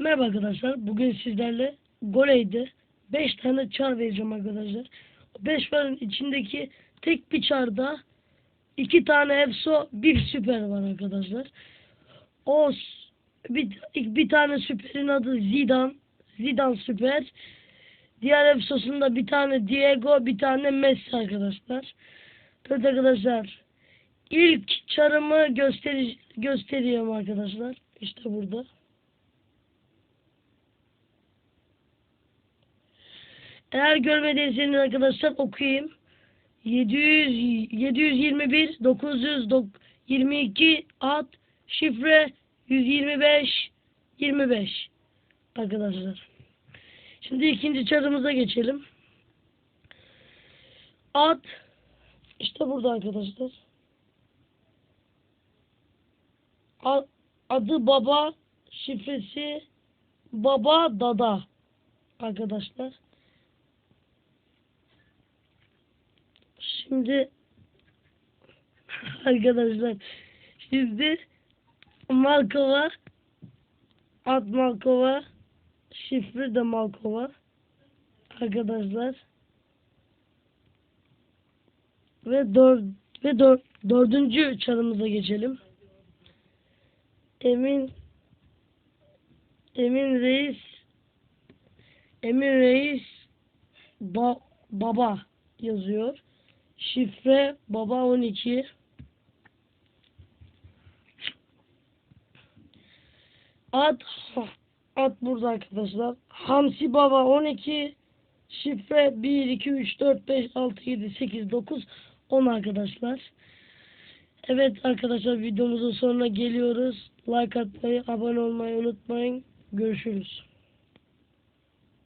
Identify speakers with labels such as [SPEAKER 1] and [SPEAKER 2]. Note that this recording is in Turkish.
[SPEAKER 1] Merhaba arkadaşlar. Bugün sizlerle Goley'de 5 tane çar vereceğim arkadaşlar. 5 varın içindeki tek bir çarda 2 tane EFSO, bir süper var arkadaşlar. O bir, bir tane süperin adı Zidane. Zidane süper. Diğer EFSO'sunda bir tane Diego, bir tane Messi arkadaşlar. Evet arkadaşlar. İlk çarımı gösteri gösteriyorum arkadaşlar. İşte burada. Eğer görmediyseniz arkadaşlar okuyayım. 700 721 922 at şifre 125 25 arkadaşlar. Şimdi ikinci çarımıza geçelim. At işte burada arkadaşlar. Adı baba şifresi baba dada arkadaşlar. Şimdi arkadaşlar şimdi Malkova ad Malkova şifre de Malkova arkadaşlar ve dör ve dör, dördüncü çarımıza geçelim. Emin Emin Reis Emin Reis ba, baba yazıyor. Şifre baba 12. Ad ad burada arkadaşlar. Hamsi baba 12. Şifre 1 2 3 4 5 6 7 8 9 10 arkadaşlar. Evet arkadaşlar videomuzun sonuna geliyoruz. Like atmayı, abone olmayı unutmayın. Görüşürüz.